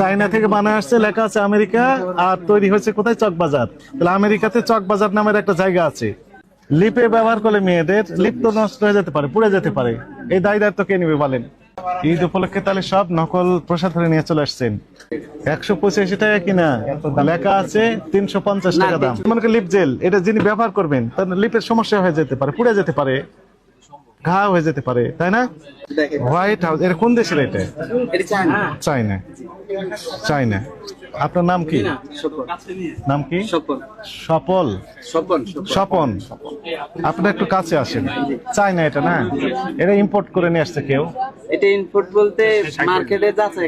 China থেকে বানায় আসছে লেখা আছে আমেরিকা আর তৈরি হয়েছে কোথায়? চকবাজার। তাহলে আমেরিকাতে চকবাজার নামের একটা জায়গা আছে। লিপে ব্যবহার করলে মেয়েদের লিপ তো নষ্ট হয়ে যেতে পারে পুড়ে যেতে পারে। এই দায় দায়িত্ব কে নিবে বলেন? ঈদ উপলক্ষে তাহলে সব নকল প্রসাদ ধরে নিয়ে চলে আসছেন। একশো পঁচাশি টাকা কিনা? লেখা আছে তিনশো পঞ্চাশ টাকা দাম। মনে করেন লিপ জেল এটা যিনি ব্যবহার করবেন তার লিপের সমস্যা হয়ে যেতে পারে পুড়ে যেতে পারে। ঘা হয়ে যেতে পারে তাই না? হোয়াইট হাউস এটা কোন দেশের এটা? চায়না। চায়না। আপনার নাম কি? নাম কি? সফল স্বপন। স্বপন আপনি একটু কাছে আসেন। চায়না এটা না? এটা ইম্পোর্ট করে নিয়ে আসছে কেউ? এটা ইনপুট বলতে মার্কেটে যাচ্ছে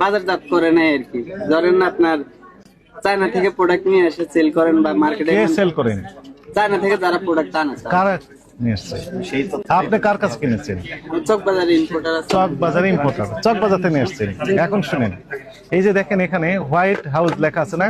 বাজারজাত করে নেয় আর কি। ধরেন আপনার চায়না থেকে প্রোডাক্ট নিয়ে এসে সেল করেন বা মার্কেটে সেল করেন? চায়না থেকে যারা প্রোডাক্ট আনে কার নিয়ে আসছে আপনি কার কাছে কিনেছেন? চক বাজারে ইম্পোর্টার আছে। চক বাজারে নিয়ে এসছেন এখন শুনেন এই যে দেখেন এখানে হোয়াইট হাউস লেখা আছে না?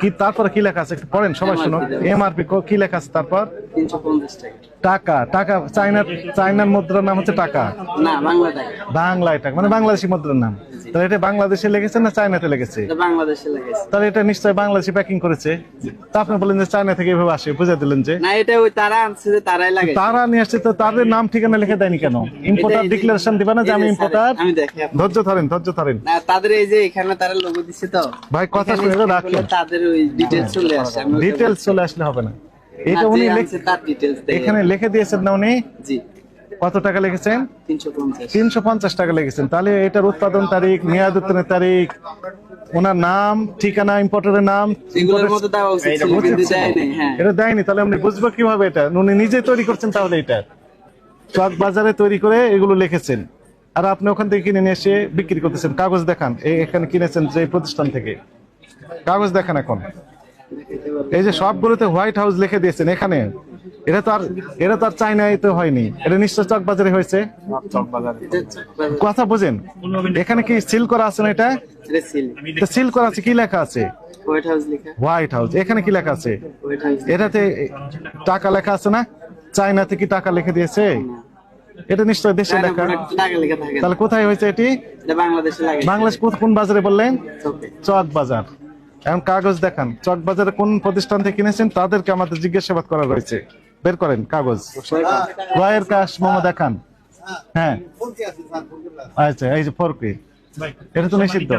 কি তারপর কি লেখা আছে একটু পড়েন সবাই শুনুন। এমআরপি কি লেখা আছে তারপর? টাকা। টাকা টাকা চায়নার চায়নার মুদ্রার নাম হচ্ছে টাকা? না বাংলা টাকা। বাংলায় টাকা মানে বাংলাদেশি মুদ্রার নাম। তাহলে এটা বাংলাদেশে লেগেছে না চায়নাতে লেগেছে? বাংলাদেশে লেগেছে। তাহলে এটা নিশ্চয়ই বাংলাদেশি প্যাকিং করেছে? তা আপনি যে চায়না থেকে এভাবে আসে বুঝে দিলেন যে। না এটা ওই তারা আনছে যে তারাই লাগে। তারা নিয়ে আসছে তো তাদের নাম ঠিকানা লিখে দেয়নি কেন? ইম্পোর্টার ডিক্লারেশন দিবা না যে আমি ইম্পোর্টার আমি দেখি ধৈর্য ধরেন ধৈর্য ধরেন। না তাদের এই যে এখানে তারা লোগো দিচ্ছে তো ভাই, কথা শুনে রাখেন। তাদের ওই ডিটেলস চলে আসে। ডিটেলস চলে আসলে হবে না। এটা উনি এখানে লিখে দিয়েছেন না উনি? জি। কত টাকা লিখেছেন? তিনশো পঞ্চাশ। টাকা লিখেছেন। তাহলে এটার উৎপাদন তারিখ মেয়াদ উত্তোলনের তারিখ ওনার নাম ঠিকানা ইম্পোর্টারের নাম হ্যাঁ। এটা দেয়নি তাহলে আপনি বুঝব কীভাবে এটা? উনি নিজে তৈরি করছেন তাহলে এটা। চক বাজারে তৈরি করে এগুলো লিখেছেন। আর আপনি ওখান থেকে কিনে নিয়ে এসে বিক্রি করতেছেন। কাগজ দেখান। এই এখানে কিনেছেন যে প্রতিষ্ঠান থেকে। কাগজ দেখান এখন। এই যে সবগুলোতে হোয়াইট হাউস লিখে দিয়েছেন এখানে এটা তো আর এটা তো আর চাইনায় তো হয়নি। এটা নিশ্চয় চক বাজারে হয়েছে? কথা বোঝেন এখানে কি সিল করা আছে না এটা? সিল করা আছে কি লেখা আছে? হোয়াইট হাউস এখানে কি লেখা আছে? এটাতে টাকা লেখা আছে না? চায়নাতে কি টাকা লিখে দিয়েছে? এটা নিশ্চয় দেশে লেখা। তাহলে কোথায় হয়েছে এটি? বাংলাদেশে কোন বাজারে বললেন? চক বাজার এখন কাগজ দেখান। চক বাজারে কোন প্রতিষ্ঠান থেকে কিনেছেন তাদেরকে আমাদের জিজ্ঞাসাবাদ করা রয়েছে। বের করেন, কাগজ। রয়ের কাশ মোমো দেখান। হ্যাঁ। আচ্ছা এই যে ফোরকি। এটা তো নিষিদ্ধ।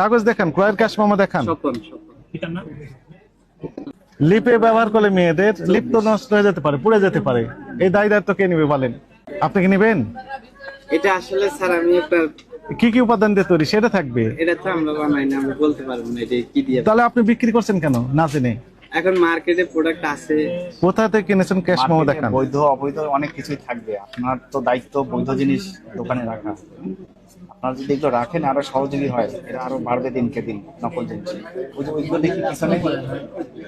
কাগজ দেখান ক্রয়ের কাশ মোমো দেখান। লিপে ব্যবহার করলে মেয়েদের লিপ তো নষ্ট হয়ে যেতে পারে, পুড়ে যেতে পারে। এই দায় দায়িত্ব কে নিবে বলেন? আপনি কি নিবেন? এটা আসলে স্যার, আমি আপনার কি কি উপাদান দিয়ে তৈরি? সেটা থাকবে? এটা তো আমরা বানাই না আমি বলতে পারব না এটা কি দিয়ে। তাহলে আপনি বিক্রি করছেন কেন? না জেনে। এখন মার্কেটে প্রোডাক্ট আছে। কোথা থেকে কিনেছেন ক্যাশ মোমো দেখান? বৈধ অবৈধ অনেক কিছুই থাকবে। আপনার তো দায়িত্ব বৈধ জিনিস দোকানে রাখা। আপনার যদি এগুলো রাখেন আরও সহযোগী হয়। এটা আরও বাড়বে দিনকে দিন নকল জিনিস। ওই যে ওইগুলো দেখি পিছনে।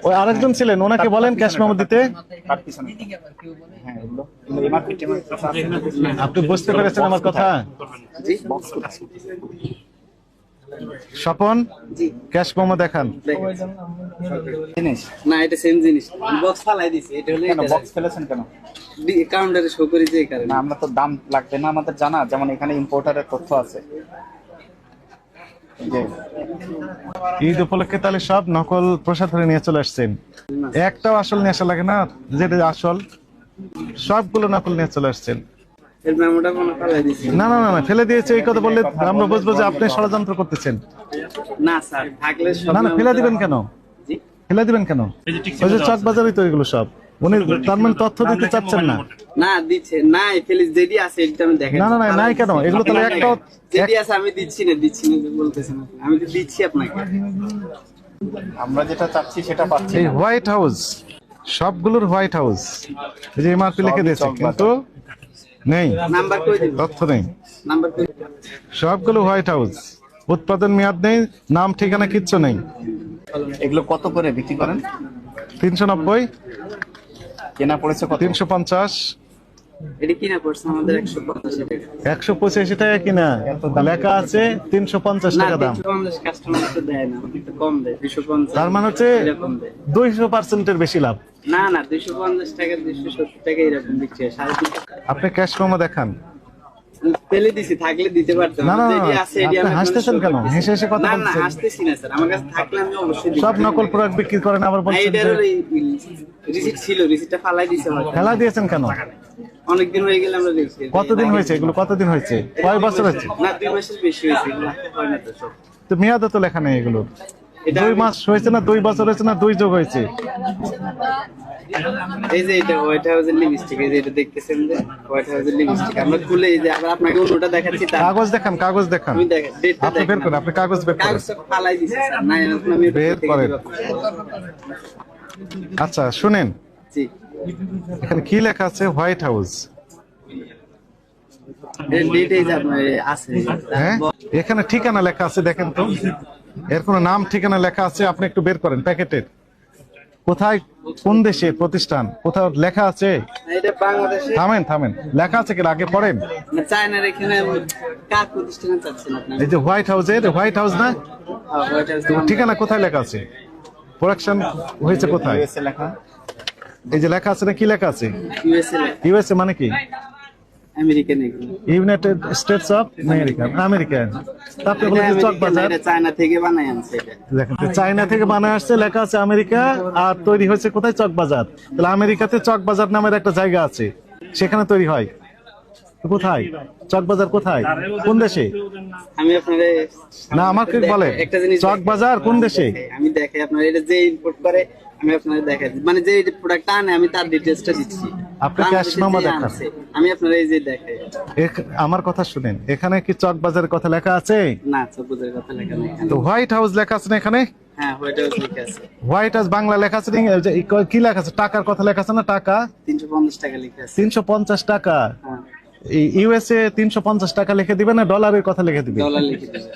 ওই আরেকজন ছিলেন ওনাকে বলেন ক্যাশ মোমো দিতে। তার পিছনে। হ্যাঁ এগুলো। কিন্তু এই মার্কেটে আপনি বুঝতে পেরেছেন আমার কথা? জি। স্বপন জি। ক্যাশ মোমো দেখান। জিনিস? না এটা সেম জিনিস। বক্স ফালাই দিছি এটা হলো কেন বক্স ফেলেছেন কেন? কাউন্টারে শো করি যে কারণে। না আমরা তো দাম লাগবে না আমাদের জানা যেমন এখানে ইম্পোর্টারের তথ্য আছে। ঈদ উপলক্ষে তাহলে সব নকল প্রসাদ ধরে নিয়ে চলে আসছেন। একটাও আসল নিয়ে আসা লাগে না যেটা আসল সবগুলো নকল নিয়ে চলে আসছেন। না না না না ফেলে দিয়েছে এই কথা বললে আমরা বুঝব যে আপনি ষড়যন্ত্র করতেছেন। না স্যার থাকলে না না ফেলে দিবেন কেন? ফেলে দিবেন কেন? ওই যে চক বাজারই তো এগুলো সব। উনি তার মানে তথ্য দিতে চাচ্ছেন না। না দিচ্ছে নাই ফেলিস যেটি আছে এটা আমি দেখেন। না না না নাই কেন? এগুলো তাহলে একটাও যেটি আছে আমি দিচ্ছি না দিচ্ছি না বলতেছেন আমি তো দিচ্ছি আপনাকে। আমরা যেটা চাচ্ছি সেটা পাচ্ছি হোয়াইট হাউস সবগুলোর হোয়াইট হাউস এই যে এমআরপি লিখে দিয়েছে কিন্তু নেই। নাম্বার কই দিন তথ্য নেই। সবগুলো হোয়াইট হাউস। উৎপাদন মেয়াদ নেই নাম ঠিকানা কিচ্ছু নেই। এগুলো কত করে বিক্রি করেন? তিনশো নব্বই। কেনা পড়েছে তিনশো পঞ্চাশ। এটা কিনা পড়ছে আমাদের একশো পঞ্চাশ টাকা? কিনা? লেখা আছে তিনশো পঞ্চাশ না টাকা দাম। কাস্টমার তো দেয় না একটু কম দেয় দুশো পঞ্চাশ। তার মানে হচ্ছে বেশি লাভ। না না টাকা টাকা এরকম বিক্রি হয় আপনি ক্যাশ কমা দেখান। ফেলে দিছি থাকলে দিতে পারতাম। না, আপনি হাসতেছেন কেন? হেসে হেসে কথা না না হাসতেছি না স্যার। আমার কাছে থাকলে আমি অবশ্যই। সব নকল প্রোডাক্ট বিক্রি করেন আবার বলছেন যে রিসিট ছিল রিসিটটা ফালাই দিয়েছেন কেন? অনেকদিন হয়ে গেলে আমরা দেখছি। কতদিন হয়েছে এগুলো? কতদিন হয়েছে? কয় বছর হয়েছে? না দুই মাসের বেশি হয়েছে হয় তো সব। তো লেখা নেই এগুলো। এটা দুই মাস হয়েছে না দুই বছর হয়েছে না দুই যোগ হয়েছে। এই যে এটা হোয়াইট হাউসের লিপস্টিক এই যে এটা দেখতেছেন যে হোয়াইট হাউসের লিপস্টিক আমরা খুলে এই যে আবার আপনাকে অন্যটা দেখাচ্ছি কাগজ দেখান কাগজ দেখান। আমি দেখেন ডেটটা আপনি বের করেন আপনি কাগজ বের করেন। কাগজটা ফালাই স্যার। না এখন আমি বের করেন। আচ্ছা শুনেন। জি। এখানে কি লেখা আছে? হোয়াইট হাউস হ্যাঁ? এখানে ঠিকানা লেখা আছে দেখেন তো। এর কোনো নাম ঠিকানা লেখা আছে? আপনি একটু বের করেন প্যাকেটের। কোথায়? কোন দেশে? প্রতিষ্ঠান? কোথাও লেখা আছে? থামেন থামেন। লেখা আছে কি? আগে পড়েন। এই যে হোয়াইট হাউসের হোয়াইট হাউস না? ঠিকানা কোথায় লেখা আছে? প্রোডাকশন হয়েছে কোথায়? এই যে লেখা আছে না কি লেখা আছে? ইউএসএ মানে কি? আমেরিকান এগুলো। United States of American American তারপরে বলে চক বাজার চায়না থেকে বানাই আনছে এটা। দেখেন চায়না থেকে বানায় আসছে লেখা আছে আমেরিকা আর তৈরি হয়েছে কোথায়? চক বাজার তাহলে আমেরিকাতে চক বাজার নামের একটা জায়গা আছে সেখানে তৈরি হয়। কোথায়? চক বাজার কোথায়? কোন দেশে? আমি আপনারে না আমাকে বলে একটা জিনিস চক বাজার কোন দেশে? আমি দেখাই আপনার এটা যে ইম্পোর্ট করে আমি আপনার দেখাই। মানে যে প্রোডাক্টটা আনে আমি তার ডিটেইলসটা দিচ্ছি। আপনি cash বাংলাদেশে memo যে দেখান। আমি আপনার এই যে দেখাই। আমার কথা শুনেন এখানে কি চক বাজারের কথা লেখা আছে? না সবুজের কথা লেখা নেই তো হোয়াইট হাউস লেখা আছে না এখানে? হ্যাঁ হোয়াইট হাউস লেখা আছে। হোয়াইট হাউস বাংলা লেখা আছে কি লেখা আছে? টাকার কথা লেখা আছে না টাকা? তিনশো পঞ্চাশ টাকা লেখা আছে। তিনশো পঞ্চাশ টাকা? হ্যাঁ। ইউএসএ তিনশো পঞ্চাশ টাকা লিখে দিবে না ডলারের কথা লিখে দিবে? ডলার লিখে দেবে।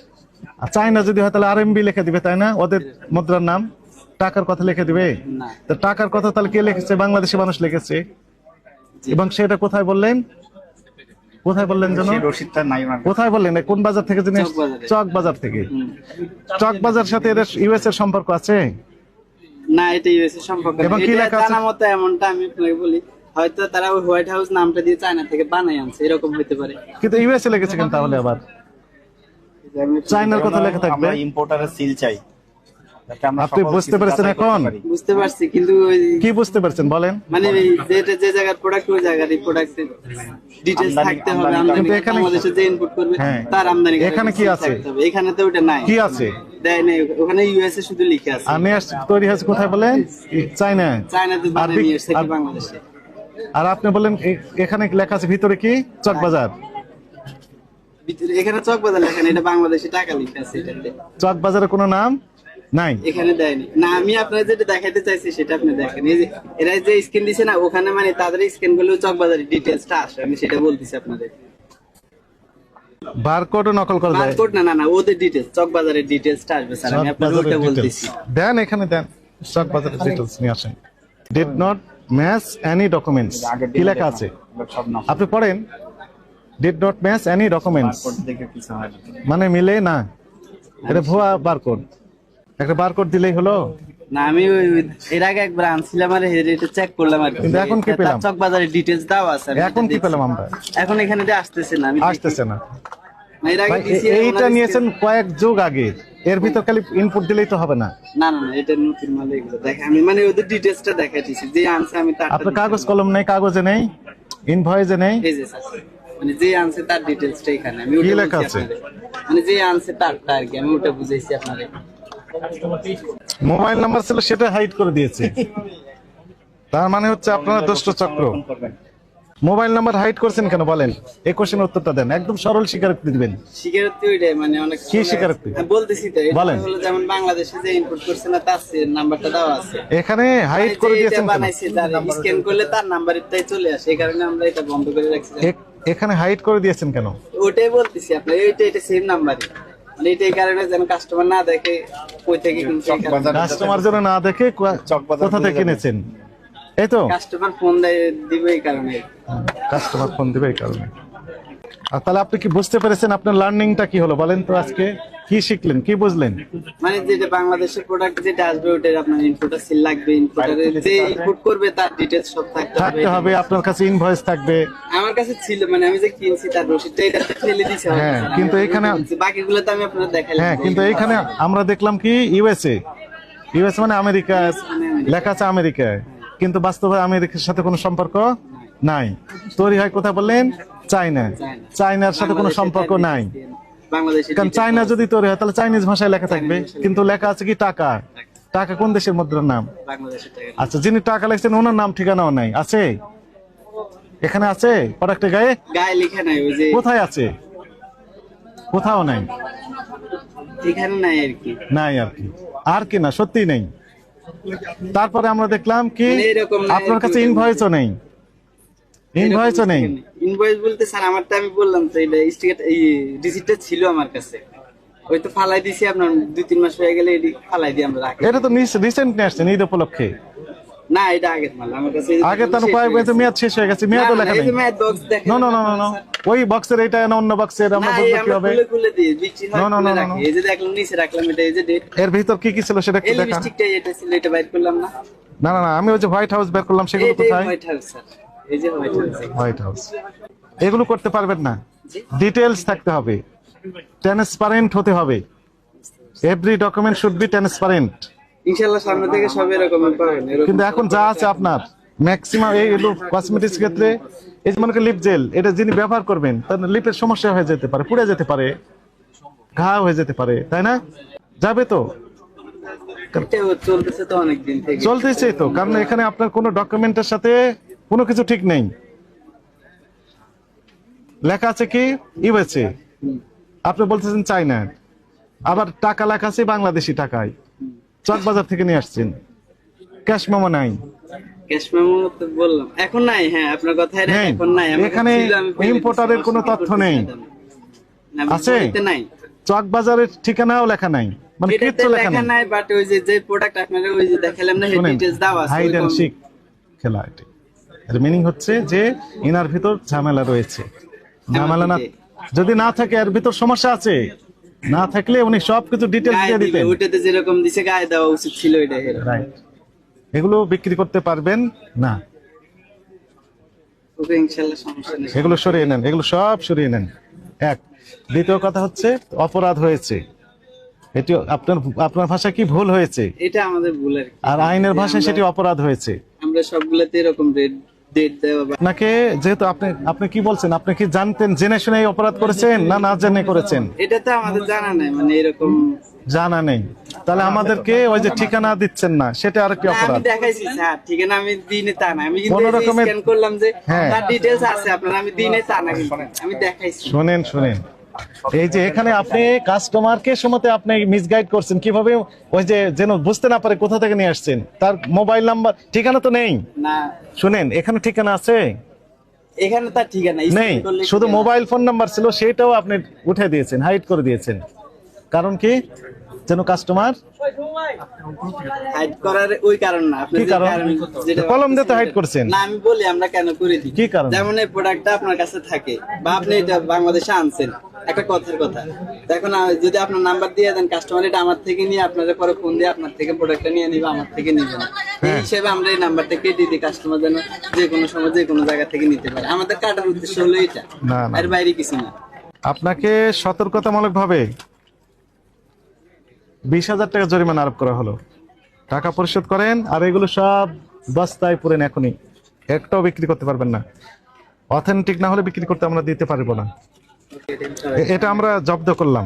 আর চাইনা যদি হয় তাহলে আর আরএমবি লিখে দিবে তাই না? ওদের মুদ্রার নাম টাকার কথা লিখে দিবে? তো টাকার কথা তাহলে কে লিখেছে? বাংলাদেশি মানুষ লিখেছে। এবং সেটা কোথায় বললেন? কোথায় বললেন যেন? সেই নাই কোথায় বললেন? কোন বাজার থেকে জিনিস চক বাজার। থেকে। চক বাজার সাথে এদের ইউএস এর সম্পর্ক আছে? না এটা ইউএস এর সম্পর্ক এবং কি লেখা আছে? মতো এমনটা আমি আপনাকে বলি হয়তো তারা ওই হোয়াইট হাউস নামটা দিয়ে চায়না থেকে বানাই আনছে এরকম হতে পারে। কিন্তু ইউএসএ লেগেছে কেন তাহলে আবার। চাইনার কথা লেখা থাকবে। ইম্পোর্টারের সিল চাই। আপনি বুঝতে পেরেছেন এখন? বুঝতে পারছি কিন্তু কি বুঝতে পারছেন? বলেন। মানে যেটা যে জায়গার প্রোডাক্ট ওই জায়গার এই প্রোডাক্টের ডিটেইলস থাকতে হবে কিন্তু এখানে- বাংলাদেশে যে ইনপুট করবে হ্যাঁ। তার আমদানি এখানে কি আছে? এখানে তো ওটা নাই। কি আছে? দেয় নাই। ওখানে ইউএসএ শুধু লিখে আছে। আমি তৈরি হয়েছে কোথায় বলেন চাইনা চায়নাতে আর বানিয়ে বি- এসেছে বাংলাদেশে? আর আপনি বলেন এখানে লেখা আছে ভিতরে কি? চক বাজার। ভিতরে- এখানে চক বাজার লেখা নেই, এটা বাংলাদেশে টাকা লিখে আছে এটাতে। চক বাজারের কোনো নাম? নাই। এখানে দেয়নি। না আমি আপনার যেটা দেখাইতে চাইছি সেটা আপনি দেখেন। এই যে এরা যে স্ক্যান দিছে না ওখানে মানে তাদের স্ক্যান করলে চক বাজারের ডিটেলসটা আসে আমি সেটা বলতেছি আপনাদের। বারকোডও নকল করা যায় বারকোড না না না ওদের ডিটেলস চক বাজারের ডিটেলসটা আসবে স্যার আমি আপনাকে ওটা বলতেছি। দেন এখানে দেন চক বাজারের ডিটেলস নিয়ে আসেন। Did not match any documents কি লেখা আছে? আপনি পড়েন। Did not match any documents মানে মিলে না। এটা ভুয়া বারকোড একটা বারকোড দিলেই হলো? না আমি এর আগে একবার আনছিলাম আর এটা চেক করলাম আর। কিন্তু এখন কি পেলাম? চক বাজারের ডিটেলস দাও আছে এখন কি পেলাম আমরা? এখন এখানে আসতেছে না আমি আসতেছে না। দিছি, এইটা নিয়েছেন কয়েক যুগ আগে। এর ভিতর খালি ইনপুট দিলেই তো হবে না। না না এটা নতুন মাল এগুলো। দেখে আমি মানে ওদের ডিটেলসটা দেখাইতেছি। যে আনছে আমি তার আপনার কাগজ কলম নেই কাগজে নেই ইনভয়েসে নেই? এই যে স্যার মানে যে আনছে তার ডিটেলসটা এখানে আমি ওটা লেখা আছে? মানে যে আনছে তারটা আর কি আমি ওটা বুঝাইছি আপনাদের। মোবাইল নাম্বার ছিল সেটা হাইড করে দিয়েছে। তার মানে হচ্ছে আপনারা দুষ্ট চক্র। মোবাইল নাম্বার হাইড করছেন কেন বলেন? এই কোশ্চেনের উত্তরটা দেন। একদম সরল স্বীকারোক্তি দিবেন। স্বীকারোক্তি ওইটাই মানে অনেক কি স্বীকারোক্তি? আমি বলতেছি তো এটা বলেন। হলো যেমন বাংলাদেশে যে ইনপুট করছে না তার নাম্বারটা দেওয়া আছে। এখানে হাইড মানে করে দিয়েছেন কেন? বানাইছে তার স্ক্যান করলে তার নাম্বারটাই চলে আসে। এই কারণে আমরা এটা বন্ধ করে রাখছি। এখানে হাইড করে দিয়েছেন কেন? ওটাই বলতেছি আপনি এইটা এটা সেম নাম্বারই মানে এটা এই কারণে যেন কাস্টমার না দেখে কই থেকে কিনছে চক বাজার কাস্টমার যেন না দেখে কোথা থেকে। কিনেছেন? এই তো? কাস্টমার ফোন দিবে এই কারণে। কাস্টমার ফোন দিবে এই কারণে। আর তাহলে আপনি কি বুঝতে পেরেছেন আপনার লার্নিংটা কি হলো? বলেন তো আজকে কি শিখলেন কি বুঝলেন? মানে যেটা বাংলাদেশের প্রোডাক্ট যেটা আসবে ওটার আপনার ইনপুটটা সিল লাগবে ইনপুটারের যে ইনপুট করবে তার ডিটেলস সব থাকতে হবে থাকতে হবে আপনার কাছে ইনভয়েস থাকবে। আমার কাছে ছিল মানে আমি যে কিনছি তার রসিদটা এটা ফেলে দিছে আমার হ্যাঁ, কিন্তু এখানে- বাকিগুলো তো আমি আপনাদের দেখাইলাম হ্যাঁ কিন্তু এখানে আমরা দেখলাম কি ইউএসএ ইউএস মানে আমেরিকা। লেখা আছে আমেরিকায়। কিন্তু বাস্তবে আমেরিকার সাথে কোনো সম্পর্ক নাই। তৈরি হয় কোথায় বললেন? চায়না। চায়নার সাথে কোনো সম্পর্ক নাই। কারণ চায়না যদি তৈরি হয় তাহলে চাইনিজ ভাষায় লেখা থাকবে। কিন্তু লেখা আছে কি টাকা? টাকা কোন দেশের মুদ্রার নাম? আচ্ছা যিনি টাকা লিখছেন ওনার নাম ঠিকানাও নাই। আছে? এখানে আছে? প্রোডাক্টের গায়ে? গায়ে লেখা নাই ওই যে কোথায় আছে? কোথাও নাই। এখানে নাই আর কি। নাই আর কি। আর কি না সত্যি নেই। তারপরে আমরা দেখলাম কি মানে আপনার কাছে ইনভয়েসও নেই। ইনভয়েসও নেই। ইনভয়েস বলতে স্যার আমারটা আমি বললাম তো এটা স্টিকার এই রিসিপ্টটা ছিল আমার কাছে। ওই তো ফালাই দিছি আপনার দুই তিন মাস হয়ে গেলে এটি ফালাই দিই আমরা রাখি। এটা তো রিসেন্ট নিয়ে আসছেন ঈদ উপলক্ষে? না এটা আগের মাল আমার কাছে আগে তার শেষ কয়েক হয়ে বছর মেয়াদ শেষ হয়ে গেছে মেয়াদও না, না, লেখা নেই। নো নো না, নো নো ওই বক্সের এটা না অন্য বক্সের আমরা না, এই কি হবে? খুলে খুলে দিই বিক্রি হয় no, রাখি। no. এই যে দেখলাম নিচে রাখলাম এটা এই যে ডেট এর ভিতর কি কি ছিল সেটা একটু এই দেখান। লিপস্টিকটা এটা ছিল এটা বাইর করলাম না। না না না আমি ওই যে হোয়াইট হাউস বের করলাম সেগুলো কোথায়? White house sir. White house এগুলো করতে পারবেন না। ডিটেলস থাকতে হবে। ট্রান্সপারেন্ট হতে হবে। Every document should be transparent ইনশাআল্লাহ সামনে থেকে সব এরকম পাবেন কিন্তু এখন যা আছে আপনার। ম্যাক্সিমাম এই কসমেটিক্স ক্ষেত্রে এই যে মনে লিপ জেল এটা যিনি ব্যবহার করবেন তার লিপের সমস্যা হয়ে যেতে পারে পুড়ে যেতে পারে ঘা হয়ে যেতে পারে তাই না? যাবে তো। চলতেছে তো অনেক থেকে। চলতেছে তো কারণ এখানে আপনার কোনো ডকুমেন্টের সাথে কোনো কিছু ঠিক নেই। লেখা আছে কি? ইউএসএ আপনি বলতেছেন চাইনা আবার টাকা লেখা আছে বাংলাদেশি টাকায়। চকবাজার থেকে নিয়ে আসছেন। ক্যাশ মেমো নাই। ক্যাশ মেমো তো বললাম। এখন নাই হ্যাঁ আপনার এখন নাই। কোনো তথ্য নেই। আছে? ঠিকানাও লেখা নাই। মানে এটাতে লেখা লেখা নাই। নাই বাট ওই যে যে প্রোডাক্ট আপনারা ওই যে দেখালাম না শুনেন। ডিটেইলস দেওয়া আছে হাইড ওই সিক খেলা এটি। এর মিনিং হচ্ছে যে ইনার ভিতর ঝামেলা রয়েছে। ঝামেলা না যদি না থাকে এর ভিতর সমস্যা আছে। না থাকলে উনি সবকিছু ডিটেলস গায়ে দিয়ে দিতেন। ওইটাতে যেরকম দিছে গায়ে দেওয়া উচিত ছিল এটা। রাইট এগুলো বিক্রি করতে পারবেন না। ওকে ইনশাআল্লাহ সমস্যা নেই। এগুলো সরিয়ে নেন এগুলো সব সরিয়ে নেন। এক দ্বিতীয় কথা হচ্ছে অপরাধ হয়েছে। এটি আপনার আপনার ভাষা কি ভুল হয়েছে? এটা আমাদের ভুল আর আইনের ভাষায় সেটি অপরাধ হয়েছে। আমরা সবগুলোতে এরকম বা আপনাকে যেহেতু আপনি আপনি কি বলছেন? আপনি কি জানতেন জেনে শুনে অপরাধ করেছেন না না জেনে করেছেন? এটা তো আমাদের জানা নাই মানে এরকম জানা নেই। তাহলে আমাদেরকে ওই যে ঠিকানা দিচ্ছেন না সেটা আর কি না, আমি অপরাধ? দেখাইছি স্যার ঠিকানা আমি দিনে তা না। আমি কিন্তু স্ক্যান করলাম যে হ্যাঁ। তার ডিটেইলস আছে আপনার আমি দিনে তা না। আমি দেখাইছি। শোনেন শোনেন। এই যে এখানে আপনি কাস্টমারকে সময়তে আপনি মিসগাইড করছেন। কীভাবে ওই যে যেন বুঝতে না পারে কোথা থেকে নিয়ে আসছেন? তার মোবাইল নাম্বার ঠিকানা তো নেই। না। শুনেন এখানে ঠিকানা আছে? এখানে তার ঠিকানা নেই। শুধু মোবাইল ফোন নাম্বার ছিল সেটাও আপনি উঠে দিয়েছেন হাইড করে দিয়েছেন। কারণ কি? যেন কাস্টমার হাইড করার ওই কারণ না আপনি কি কারণ? যেটা কলম দিয়ে তো বলতেছেন করছেন। না আমি বলি আমরা কেন করে দিই কি কারণ? যেমন এই প্রোডাক্টটা আপনার কাছে থাকে বা আপনি এটা বাংলাদেশে আনছেন একটা কথার কথা এখন যদি আপনার নাম্বার দিয়ে দেন কাস্টমার এটা আমার থেকে নিয়ে আপনাদের পরে ফোন দিয়ে আপনার থেকে প্রোডাক্টটা নিয়ে নিবে আমার থেকে নিবে না এই হিসেবে আমরা এই নাম্বারটা কেটে দিই কাস্টমার যেন যে কোনো সময় যে কোনো জায়গা থেকে নিতে পারে আমাদের কাটার উদ্দেশ্য হলো এটা। বাইরে কিছু না আপনাকে সতর্কতামূলক ভাবে বিশ হাজার টাকা জরিমানা আরোপ করা হলো। টাকা পরিশোধ করেন আর এগুলো সব বস্তায় পুরেন এখনই। একটাও বিক্রি করতে পারবেন না। অথেন্টিক না হলে বিক্রি করতে আমরা দিতে পারব না। এটা আমরা জব্দ করলাম।